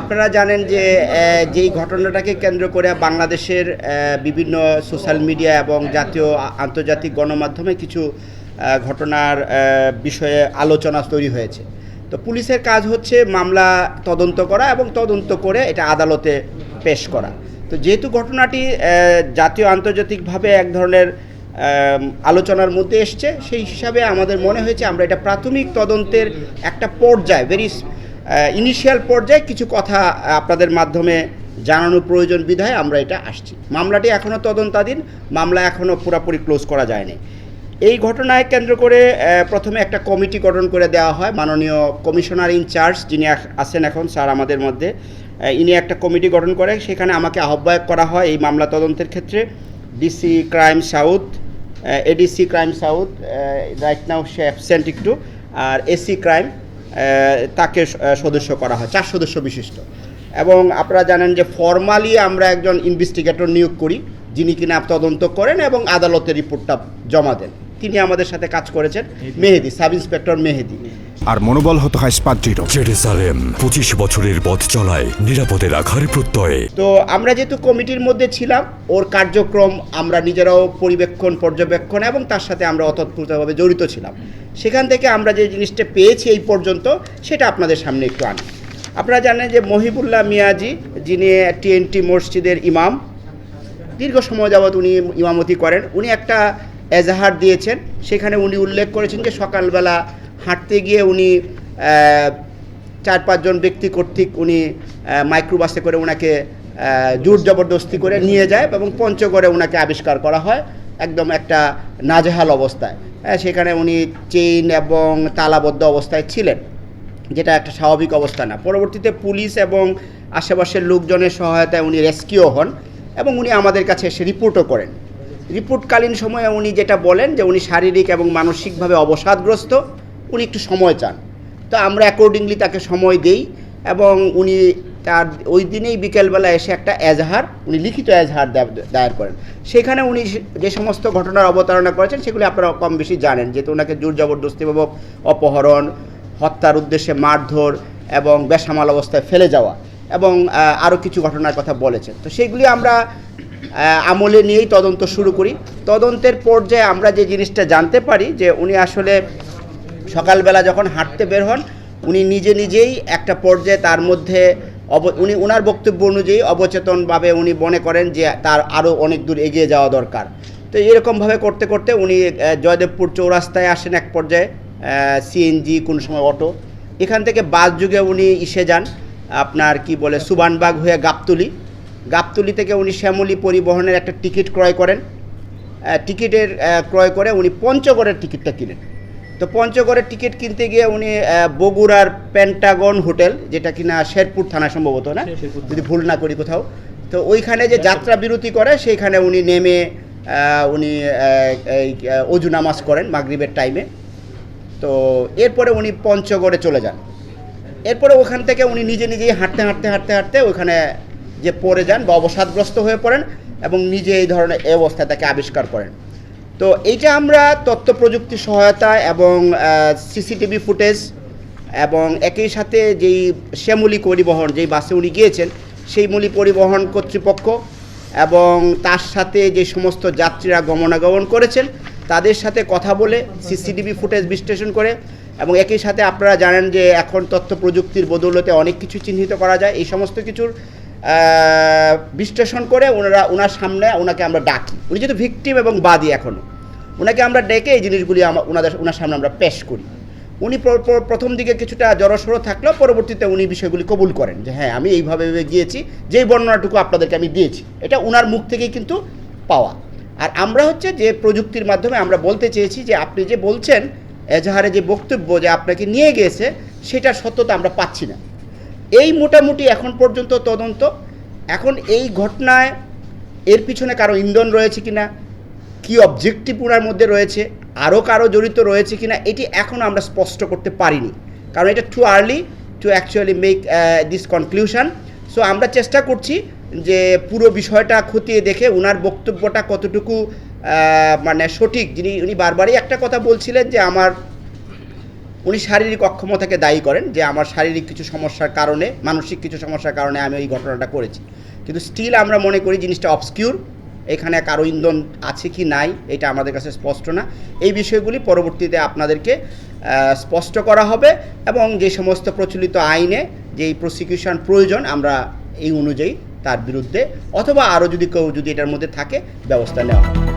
আপনারা জানেন যে যেই ঘটনাটাকে কেন্দ্র করে বাংলাদেশের বিভিন্ন সোশ্যাল মিডিয়া এবং জাতীয় আন্তর্জাতিক গণমাধ্যমে কিছু ঘটনার বিষয়ে আলোচনা তৈরি হয়েছে। তো পুলিশের কাজ হচ্ছে মামলা তদন্ত করা এবং তদন্ত করে এটা আদালতে পেশ করা। তো যেহেতু ঘটনাটি জাতীয় আন্তর্জাতিকভাবে এক ধরনের আলোচনার মধ্যে এসছে, সেই হিসাবে আমাদের মনে হয়েছে আমরা এটা প্রাথমিক তদন্তের একটা পর্যায়ে ভেরি ইনিশিয়াল পর্যায়ে কিছু কথা আপনাদের মাধ্যমে জানানো প্রয়োজন বিধায় আমরা এটা আসছি। মামলাটি এখনও তদন্তাধীন, মামলা এখনও পুরোপুরি ক্লোজ করা যায়নি। এই ঘটনায় কেন্দ্র করে প্রথমে একটা কমিটি গঠন করে দেওয়া হয়। মাননীয় কমিশনার ইনচার্জ যিনি আছেন এখন, স্যার আমাদের মধ্যে ইনি একটা কমিটি গঠন করে, সেখানে আমাকে আহ্বায়ক করা হয় এই মামলা তদন্তের ক্ষেত্রে। DC crime south ADC crime south right now সে অ্যাবসেন্ট একটু, আর এসি ক্রাইম তাকে সদস্য করা হয় চার সদস্য বিশিষ্ট। এবং আপনারা জানেন যে ফর্মালি আমরা একজন ইনভেস্টিগেটর নিয়োগ করি যিনি কিনা তদন্ত করেন এবং আদালতের রিপোর্টটা জমা দেন। তিনি আমাদের সাথে কাজ করেছেন মেহেদি। সাব ইন্সপেক্টর মেহেদি। আর মনোবল হতে হয় স্পাদ্রিত জেরুসালেম পঁচিশ বছরের পথ চলায় নিরাপদে রাখার প্রত্যয়ে। তো আমরা যেহেতু কমিটির মধ্যে ছিলাম ওর কার্যক্রম আমরা নিজেরাও পরিবেক্ষণ পর্যবেক্ষণ এবং তার সাথে আমরা অতৎপ্রতভাবে জড়িত ছিলাম। সেখান থেকে আমরা যে জিনিসটা পেয়েছি এই পর্যন্ত সেটা আপনাদের সামনে একটু আনি। আপনারা জানেন যে মহিবুল্লাহ মিয়াজি যিনি টিএনটি মসজিদের ইমাম দীর্ঘ সময় যাবৎ উনি ইমামতি করেন। উনি একটা এজাহার দিয়েছেন সেখানে উনি উল্লেখ করেছেন যে সকালবেলা হাঁটতে গিয়ে উনি চার পাঁচজন ব্যক্তি কর্তৃক উনি মাইক্রোবাসে করে ওনাকে জোর জবরদস্তি করে নিয়ে যায় এবং পঞ্চগড়ে ওনাকে আবিষ্কার করা হয় একদম একটা নাজেহাল অবস্থায়। সেখানে উনি চেইন এবং তালাবদ্ধ অবস্থায় ছিলেন, যেটা একটা স্বাভাবিক অবস্থা না। পরবর্তীতে পুলিশ এবং আশেপাশের লোকজনের সহায়তায় উনি রেস্কিউ হন এবং উনি আমাদের কাছে এসে রিপোর্টও করেন। রিপোর্টকালীন সময়ে উনি যেটা বলেন যে উনি শারীরিক এবং মানসিকভাবে অবসাদগ্রস্ত। উনি একটু সময় চান। তো আমরা অ্যাকর্ডিংলি তাকে সময় দেই এবং উনি তার ওই দিনেই বিকেলবেলা এসে একটা এজাহার, উনি লিখিত এজাহার দায়ের করেন। সেখানে উনি যে সমস্ত ঘটনার অবতারণা করেছেন সেগুলি আপনারা কম বেশি জানেন যেহেতু ওনাকে জোর জবরদস্তিপূর্বক অপহরণ, হত্যার উদ্দেশ্যে মারধর এবং বেসামাল অবস্থায় ফেলে যাওয়া এবং আরও কিছু ঘটনার কথা বলেছেন। তো সেইগুলি আমরা আমলে নিয়েই তদন্ত শুরু করি। তদন্তের পর্যায়ে আমরা যে জিনিসটা জানতে পারি যে উনি আসলে সকালবেলা যখন হাঁটতে বের হন, উনি নিজে নিজেই একটা পর্যায়ে তার মধ্যে অব, উনি ওনার বক্তব্য অনুযায়ী অবচেতনভাবে উনি মনে করেন যে তার আরও অনেক দূর এগিয়ে যাওয়া দরকার। তো এরকমভাবে করতে করতে উনি জয়দেবপুর চৌরাস্তায় আসেন এক পর্যায়ে সিএনজি কোনো সময় অটো। এখান থেকে বাস যুগে উনি ইসে যান, আপনার কি বলে, সুবানবাগ হয়ে গাবতুলি। গাবতুলি থেকে উনি শ্যামলী পরিবহনের একটা টিকিট ক্রয় করেন। টিকিটের ক্রয় করে উনি পঞ্চগড়ের টিকিটটা কিনেন। তো পঞ্চগড়ের টিকিট কিনতে গিয়ে উনি বগুড়ার প্যান্টাগন হোটেল যেটা কিনা শেরপুর থানা সম্ভবত না? যদি ভুল না করি কোথাও। তো ওইখানে যে যাত্রা বিরতি করে সেইখানে উনি নেমে উনি এই অজু নামাজ করেন মাগরিবের টাইমে তো এরপরে উনি পঞ্চগড়ে চলে যান। এরপরে ওখান থেকে উনি নিজে নিজেই হাঁটতে হাঁটতে হাঁটতে হাঁটতে ওখানে যে পড়ে যান বা অবসাদগ্রস্ত হয়ে পড়েন এবং নিজে এই ধরনের অবস্থায় তাকে আবিষ্কার করেন। তো এইটা আমরা তথ্য প্রযুক্তি সহায়তা এবং সিসিটিভি ফুটেজ এবং একই সাথে যেই শ্যামলী পরিবহন, যেই বাসে উনি গিয়েছেন, সেই মূলি পরিবহন কর্তৃপক্ষ এবং তার সাথে যে সমস্ত যাত্রীরা গমনাগমন করেছেন, তাদের সাথে কথা বলে সিসিটিভি ফুটেজ বিশ্লেষণ করে এবং একই সাথে আপনারা জানেন যে এখন তথ্য প্রযুক্তির বদৌলতে অনেক কিছু চিহ্নিত করা যায়। এই সমস্ত কিছুর বিশ্লেষণ করে ওনারা, ওনার সামনে ওনাকে আমরা ডাকি। উনি যেহেতু ভিকটিম এবং বাদী এখনও ওনাকে আমরা ডেকে এই জিনিসগুলি ওনাদের ওনার সামনে আমরা পেশ করি। উনি প্র- প্র- প্রথম দিকে কিছুটা জড়সড় থাকলেও পরবর্তীতে উনি বিষয়গুলি কবুল করেন যে হ্যাঁ আমি এইভাবে গিয়েছি, যেই বর্ণনাটুকু আপনাদেরকে আমি দিয়েছি, এটা ওনার মুখ থেকেই কিন্তু পাওয়া। আর আমরা হচ্ছে যে প্রযুক্তির মাধ্যমে আমরা বলতে চেয়েছি যে আপনি যে বলছেন, এজাহারে যে বক্তব্য যে আপনাকে নিয়ে গিয়েছে সেটার সত্যতা আমরা পাচ্ছি না। এই মোটামুটি এখন পর্যন্ত তদন্ত। এখন এই ঘটনায় এর পিছনে কারও ইন্ধন রয়েছে কিনা কি অবজেক্টিভ ওনার মধ্যে রয়েছে? আরও কারও জড়িত রয়েছে কিনা? এটি এখনও আমরা স্পষ্ট করতে পারিনি। কারণ এটা too early to actually make this conclusion so আমরা চেষ্টা করছি যে পুরো বিষয়টা খতিয়ে দেখে ওনার বক্তব্যটা কতটুকু মানে সঠিক। যিনি, উনি বারবারই একটা কথা বলছিলেন যে আমার, উনি শারীরিক অক্ষমতাকে দায়ী করেন, যে আমার শারীরিক কিছু সমস্যার কারণে, মানসিক কিছু সমস্যার কারণে আমি ওই ঘটনাটা করেছি। কিন্তু স্টিল আমরা মনে করি জিনিসটা অবসকিউর এখানে কারও ইন্ধন আছে কি নাই, এটা আমাদের কাছে স্পষ্ট না। এই বিষয়গুলি পরবর্তীতে আপনাদেরকে স্পষ্ট করা হবে এবং যে সমস্ত প্রচলিত আইনে যেই প্রসিকিউশন প্রয়োজন, আমরা এই অনুযায়ী তার বিরুদ্ধে, অথবা আরও যদি কেউ যদি এটার মধ্যে থাকে, ব্যবস্থা নেওয়া